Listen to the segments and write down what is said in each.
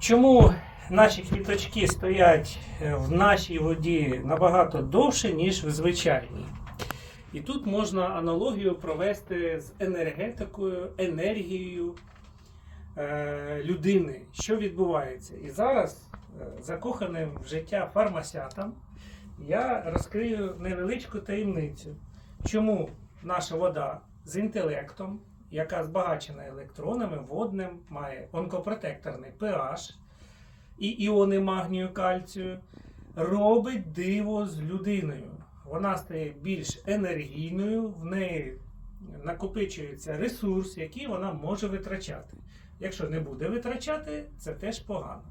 Чому наші квіточки стоять е, в нашій воді набагато довше, ніж в звичайній? І тут можна аналогію провести з енергетикою, енергією е, людини, що відбувається. І зараз, е, закоханим в життя фармасятам, я розкрию невеличку таємницю, чому наша вода з інтелектом, яка збагачена електронами, водним, має онкопротекторний pH і іони магнію кальцію, робить диво з людиною. Вона стає більш енергійною, в неї накопичується ресурс, який вона може витрачати. Якщо не буде витрачати, це теж погано.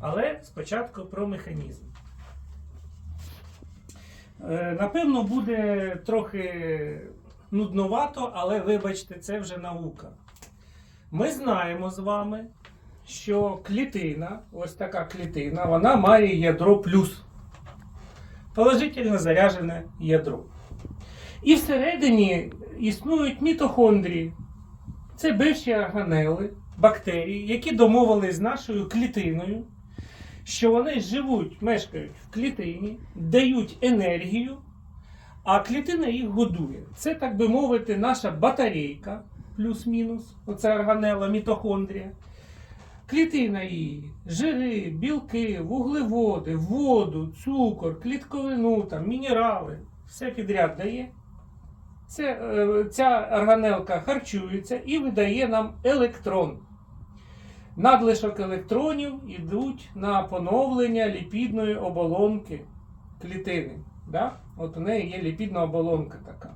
Але спочатку про механізм. Е, Напевно, буде трохи нудновато, але вибачте, це вже наука. Ми знаємо з вами, що клітина, ось така клітина, вона має ядро плюс. Положительно заряджене ядро. І всередині існують мітохондрії. Це бивші органели, бактерії, які домовились з нашою клітиною, що вони живуть, мешкають в клітині, дають енергію, а клітина їх годує. Це, так би мовити, наша батарейка, плюс-мінус, оце органела, мітохондрія. Клітина її, жири, білки, вуглеводи, воду, цукор, клітковину, там, мінерали, все підряд дає. Це, е, ця органелка харчується і видає нам електрон. Надлишок електронів йдуть на поновлення ліпідної оболонки клітини. Да? От у неї є ліпідна оболонка така.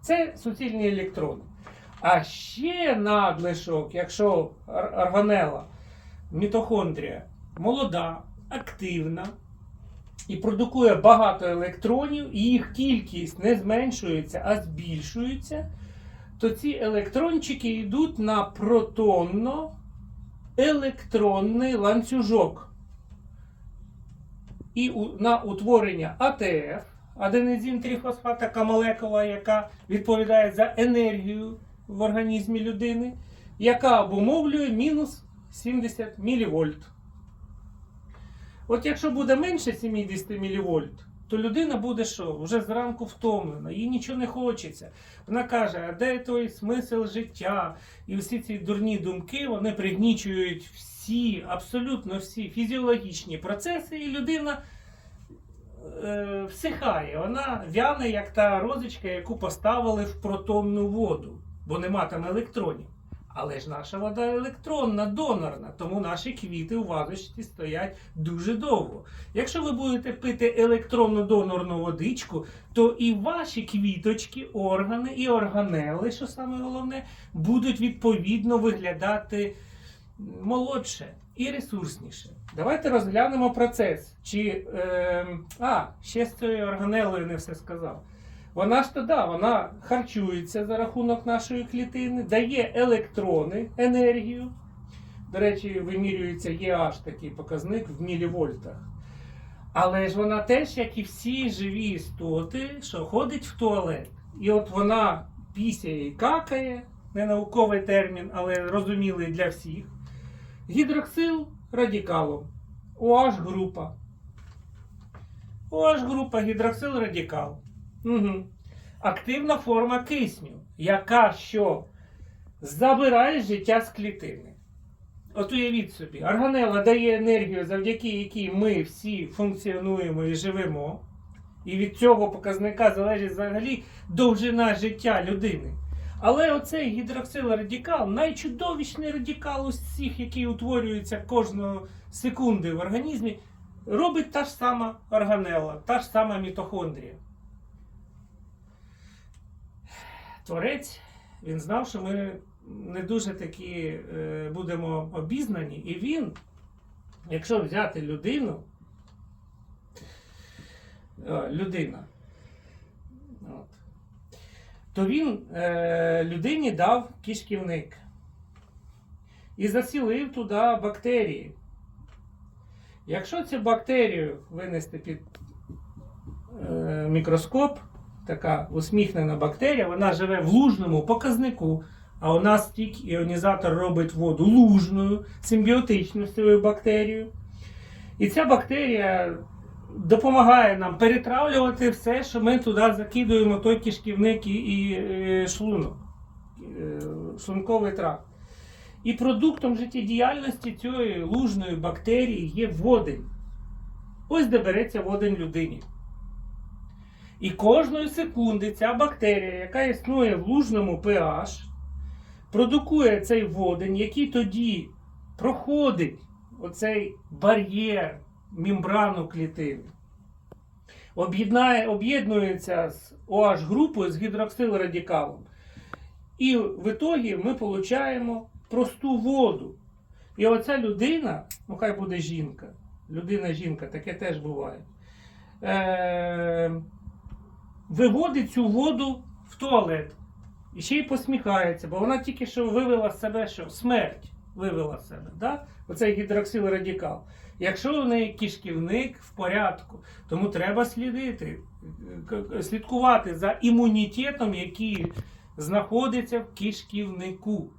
Це суцільні електрони. А ще надлишок, якщо ор- органела, мітохондрія молода, активна і продукує багато електронів, і їх кількість не зменшується, а збільшується, то ці електрончики йдуть на протонно електронний ланцюжок. І на утворення АТФ, аденезін трифосфат, така молекула, яка відповідає за енергію в організмі людини, яка обумовлює мінус 70 мВ. От якщо буде менше 70 мВ, то людина буде що? Вже зранку втомлена, їй нічого не хочеться. Вона каже, а де той смисл життя? І всі ці дурні думки вони пригнічують всі, абсолютно всі фізіологічні процеси, і людина е, всихає. Вона вяне, як та розочка, яку поставили в протонну воду, бо нема там електронів. Але ж наша вода електронна, донорна, тому наші квіти у вазочці стоять дуже довго. Якщо ви будете пити електронну донорну водичку, то і ваші квіточки, органи і органели, що саме головне, будуть відповідно виглядати молодше і ресурсніше. Давайте розглянемо процес. Чи, е, а, ще з цією органелою не все сказав. Вона ж то да, вона харчується за рахунок нашої клітини, дає електрони, енергію. До речі, вимірюється EH такий показник в мілівольтах. Але ж вона теж, як і всі живі істоти, що ходить в туалет. І от вона пісяє і какає, не науковий термін, але розумілий для всіх. Гідроксил радикалом. OH група. OH група гідроксил радикал. Угу. Активна форма кисню, яка що забирає життя з клітини. От уявіть собі, органела дає енергію, завдяки якій ми всі функціонуємо і живемо. І від цього показника залежить взагалі довжина життя людини. Але оцей гідроксилрадикал найчудовішний радикал із всіх, який утворюється кожної секунди в організмі, робить та ж сама органела, та ж сама мітохондрія. Творець він знав, що ми не дуже такі е, будемо обізнані, і він, якщо взяти людину, е, людина, от, то він е, людині дав кишківник і засілив туди бактерії. Якщо цю бактерію винести під мікроскоп, така усміхнена бактерія, вона живе в лужному показнику А у нас тільки іонізатор робить воду лужною, симбіотичною з цією бактерією. І ця бактерія допомагає нам перетравлювати все, що ми туди закидуємо, той кишківник і, і е, шлунок, е, шлунковий тракт. І продуктом життєдіяльності цієї лужної бактерії є водень. Ось де береться водень людині. І кожної секунди ця бактерія, яка існує в лужному pH, продукує цей водень, який тоді проходить оцей бар'єр, мембрану клітини. Об'єднується з OH групою з гідроксилрадикалом. І в ітогі ми отримуємо просту воду. І оця людина, ну хай буде жінка, людина-жінка, таке теж буває. Е- виводить цю воду в туалет. І ще й посміхається, бо вона тільки що вивела з себе що? Смерть вивела з себе. Да? Оцей гідроксилрадикал. Якщо у неї кишківник в порядку, тому треба слідити, слідкувати за імунітетом, який знаходиться в кишківнику.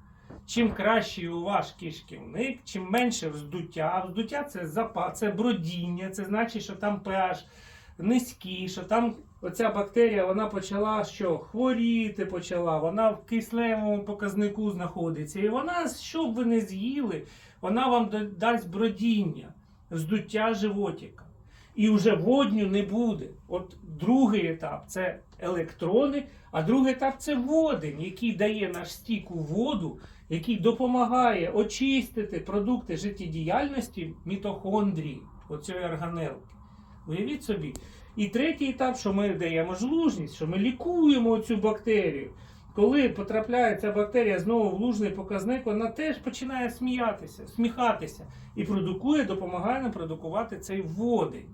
Чим кращий у ваш кишківник, чим менше вздуття. Вздуття це запас, це бродіння, це значить, що там pH низький, що там оця бактерія вона почала що? Хворіти почала, вона в кисневому показнику знаходиться. І вона, що б ви не з'їли, вона вам дасть бродіння, вздуття животика. І вже водню не буде. От другий етап це електрони, а другий етап це водень, який дає наш стік у воду, який допомагає очистити продукти життєдіяльності мітохондрії, оцієї органелки. Уявіть собі. І третій етап, що ми даємо ж лужність, що ми лікуємо цю бактерію. Коли потрапляє ця бактерія знову в лужний показник, вона теж починає сміятися, сміхатися і продукує, допомагає нам продукувати цей водень.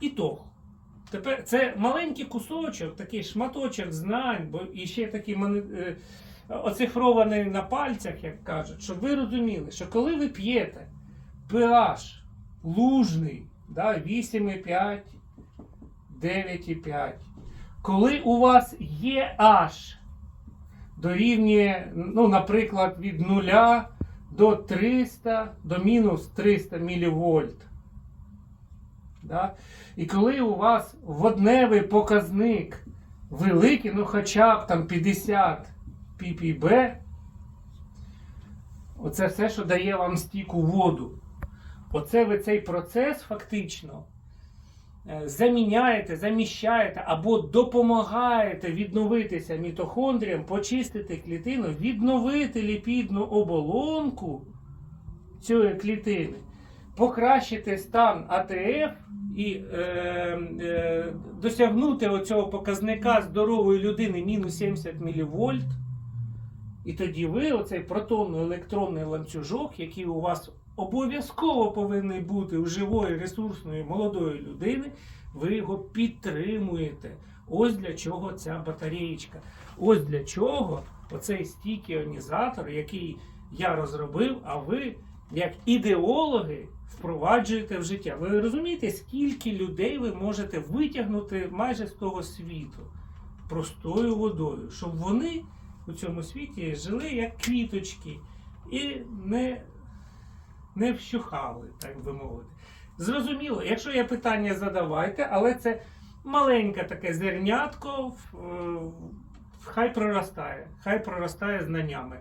Ітог. Тепер це маленький кусочок, такий шматочок знань, бо і ще такий е, оцифрований на пальцях, як кажуть, щоб ви розуміли, що коли ви п'єте pH лужний, да, 8,5, 9,5, коли у вас є H дорівнює, ну, наприклад, від 0 до 300 до мінус 300 мВ. Да? І коли у вас водневий показник великий, ну хоча б там 50 ppb, оце все, що дає вам стіку воду. Оце ви цей процес фактично е, заміняєте, заміщаєте або допомагаєте відновитися мітохондріям, почистити клітину, відновити ліпідну оболонку цієї клітини, покращити стан АТФ і е, е, досягнути оцього показника здорової людини мінус 70 мВ. І тоді ви, оцей протонно-електронний ланцюжок, який у вас обов'язково повинен бути у живої, ресурсної, молодої людини, ви його підтримуєте. Ось для чого ця батареєчка. Ось для чого оцей стік іонізатор, який я розробив, а ви, як ідеологи, впроваджуєте в життя. Ви розумієте, скільки людей ви можете витягнути майже з того світу простою водою, щоб вони у цьому світі жили як квіточки і не, не вщухали, так би мовити. Зрозуміло, якщо є питання, задавайте, але це маленьке таке зернятко, в- хай проростає, хай проростає знаннями.